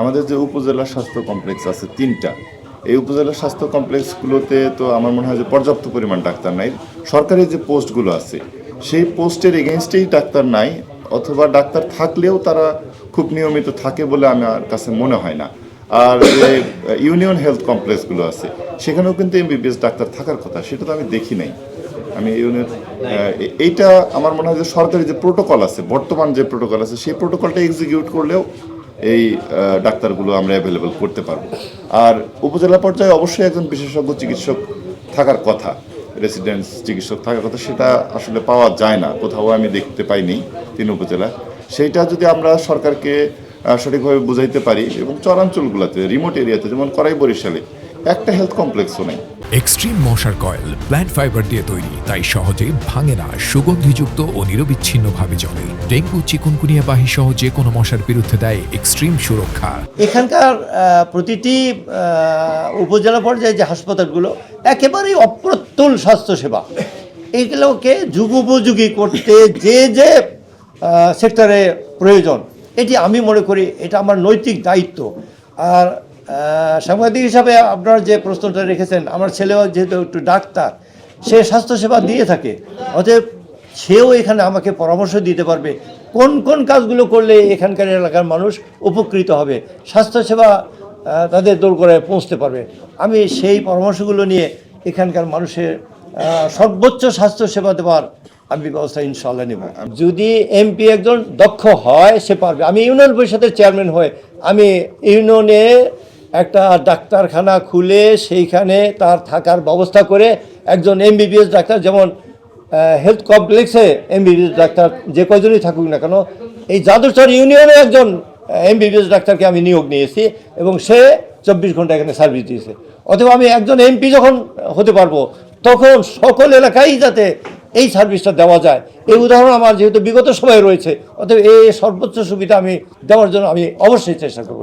আমাদের যে উপজেলা স্বাস্থ্য কমপ্লেক্স আছে তিনটা। এই উপজেলা স্বাস্থ্য কমপ্লেক্সগুলোতে তো আমার মনে হয় যে পর্যাপ্ত পরিমাণ ডাক্তার নাই। সরকারি যে পোস্টগুলো আছে, সেই পোস্টের এগেনস্টেই ডাক্তার নাই, অথবা ডাক্তার থাকলেও তারা খুব নিয়মিত থাকে বলে আমার কাছে মনে হয় না। আর যে ইউনিয়ন হেলথ কমপ্লেক্সগুলো আছে, সেখানেও কিন্তু এমবিবিএস ডাক্তার থাকার কথা, সেটা তো আমি দেখি নাই। আমি ইউনিয়ন এইটা আমার মনে হয় যে সরকারি যে প্রোটোকল আছে, বর্তমান যে প্রোটোকল আছে, সেই প্রোটোকলটা এক্সিকিউট করলেও এই ডাক্তারগুলো আমরা অ্যাভেলেবল করতে পারব। আর উপজেলা পর্যায়ে অবশ্যই একজন বিশেষজ্ঞ চিকিৎসক থাকার কথা রেসিডেন্স চিকিৎসক থাকার কথা, সেটা আসলে পাওয়া যায় না। কোথাও আমি দেখতে পাইনি তিন উপজেলা। সেইটা যদি আমরা সরকারকে সঠিকভাবে বুঝাইতে পারি এবং চরাঞ্চলগুলোতে রিমোট এরিয়াতে যেমন করাই বরিশালে, একটা হেলথ কমপ্লেক্সও নেই। এক্সট্রিম মশার কয়েল প্ল্যান্ট ফাইবার দিয়ে তৈরি, তাই সহজে ভাঙে না, সুগন্ধিযুক্ত ও নিরবিচ্ছিন্নভাবে জ্বলে। ডেঙ্গু, চিকুনকুনিয়া বাহি সহ যে কোনো মশার বিরুদ্ধে দেয় এক্সট্রিম সুরক্ষা। এখানকার প্রতিটি উপজেলা পর্যায়ে যে হাসপাতালগুলো, একেবারেই অপ্রতুল স্বাস্থ্যসেবা। এগুলোকে যুগোপযোগী করতে যে যে সেক্টরে প্রয়োজন, এটি আমি মনে করি এটা আমার নৈতিক দায়িত্ব। আর সাংবাদিক হিসাবে আপনারা যে প্রশ্নটা রেখেছেন, আমার ছেলেও যেহেতু একটু ডাক্তার, সে স্বাস্থ্যসেবা দিয়ে থাকে। অতএব সেও এখানে আমাকে পরামর্শ দিতে পারবে, কোন কোন কাজগুলো করলে এখানকার এলাকার মানুষ উপকৃত হবে। স্বাস্থ্যসেবা তাদের করে পৌঁছতে পারবে। আমি সেই পরামর্শগুলো নিয়ে এখানকার মানুষের সর্বোচ্চ স্বাস্থ্যসেবা দেওয়ার আমি ব্যবস্থা ইনশাল্লাহ নেব। যদি এমপি একজন দক্ষ হয়, সে পারবে। আমি ইউনিয়ন পরিষদের চেয়ারম্যান হয়ে, আমি ইউনিয়নে একটা ডাক্তারখানা খুলে সেইখানে তার থাকার ব্যবস্থা করে একজন এমবিবিএস ডাক্তার, যেমন হেলথ কমপ্লেক্সে এমবিবিএস ডাক্তার যে কয়জনই থাকুক না কেন, এই যাদবচর ইউনিয়নে একজন এমবিবিএস ডাক্তারকে আমি নিয়োগ নিয়েছি এবং সে চব্বিশ ঘণ্টা এখানে সার্ভিস দিয়েছে। অথবা আমি একজন এমপি যখন হতে পারব, তখন সকল এলাকায় যাতে এই সার্ভিসটা দেওয়া যায়। এই উদাহরণ আমার যেহেতু বিগত সময়ে রয়েছে, অতএব এই সর্বোচ্চ সুবিধা আমি দেওয়ার জন্য আমি অবশ্যই চেষ্টা করব।